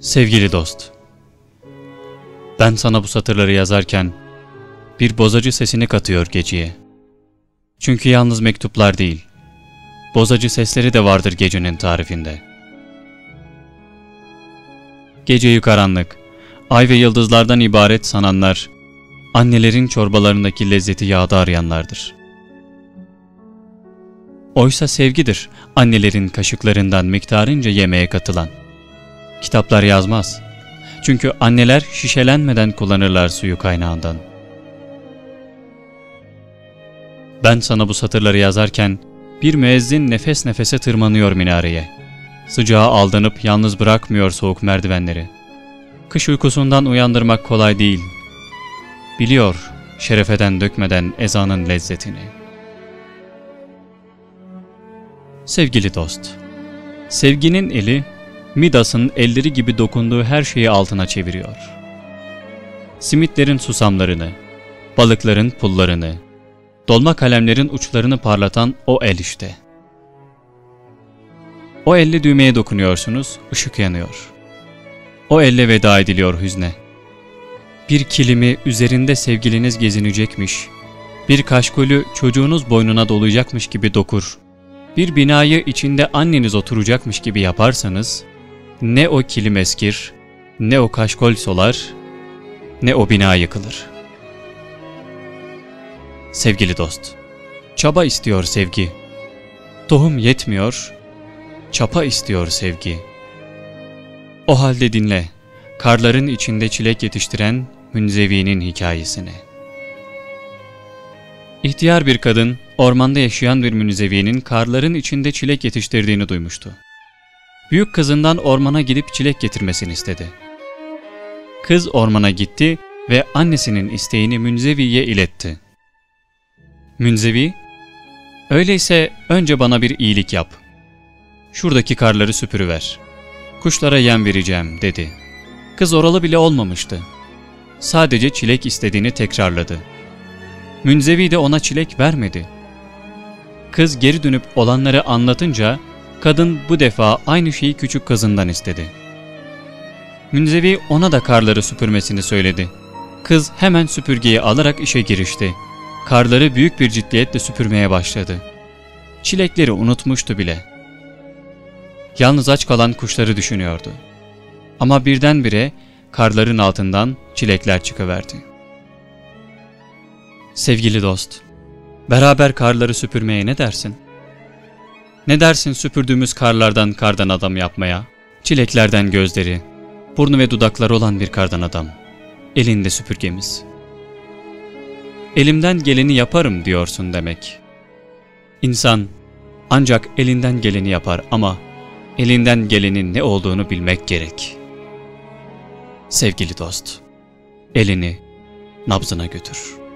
Sevgili dost, ben sana bu satırları yazarken bir bozacı sesini katıyor geceye. Çünkü yalnız mektuplar değil, bozacı sesleri de vardır gecenin tarifinde. Geceyi karanlık, ay ve yıldızlardan ibaret sananlar, annelerin çorbalarındaki lezzeti yağda arayanlardır. Oysa sevgidir annelerin kaşıklarından miktarınca yemeğe katılan. Kitaplar yazmaz. Çünkü anneler şişelenmeden kullanırlar suyu kaynağından. Ben sana bu satırları yazarken bir müezzin nefes nefese tırmanıyor minareye. Sıcağa aldanıp yalnız bırakmıyor soğuk merdivenleri. Kış uykusundan uyandırmak kolay değil. Biliyor şerefeden dökmeden ezanın lezzetini. Sevgili dost, sevginin eli Midas'ın elleri gibi dokunduğu her şeyi altına çeviriyor. Simitlerin susamlarını, balıkların pullarını, dolma kalemlerin uçlarını parlatan o el işte. O elle düğmeye dokunuyorsunuz, ışık yanıyor. O elle veda ediliyor hüzne. Bir kilimi üzerinde sevgiliniz gezinecekmiş, bir kaşkolü çocuğunuz boynuna dolayacakmış gibi dokur, bir binayı içinde anneniz oturacakmış gibi yaparsanız, ne o kilim eskir, ne o kaşkol solar, ne o bina yıkılır. Sevgili dost, çaba istiyor sevgi. Tohum yetmiyor, çapa istiyor sevgi. O halde dinle, karların içinde çilek yetiştiren Münzevi'nin hikayesini. İhtiyar bir kadın, ormanda yaşayan bir münzeviyenin karların içinde çilek yetiştirdiğini duymuştu. Büyük kızından ormana gidip çilek getirmesini istedi. Kız ormana gitti ve annesinin isteğini Münzevi'ye iletti. Münzevi, öyleyse önce bana bir iyilik yap. Şuradaki karları süpürüver. Kuşlara yem vereceğim dedi. Kız oralı bile olmamıştı. Sadece çilek istediğini tekrarladı. Münzevi de ona çilek vermedi. Kız geri dönüp olanları anlatınca kadın bu defa aynı şeyi küçük kızından istedi. Münzevi ona da karları süpürmesini söyledi. Kız hemen süpürgeyi alarak işe girişti. Karları büyük bir ciddiyetle süpürmeye başladı. Çilekleri unutmuştu bile. Yalnız aç kalan kuşları düşünüyordu. Ama birdenbire karların altından çilekler çıkıverdi. Sevgili dost, beraber karları süpürmeye ne dersin? Ne dersin süpürdüğümüz karlardan kardan adam yapmaya? Çileklerden gözleri, burnu ve dudakları olan bir kardan adam. Elinde süpürgemiz. Elimden geleni yaparım diyorsun demek. İnsan ancak elinden geleni yapar ama elinden gelenin ne olduğunu bilmek gerek. Sevgili dost, elini nabzına götür.''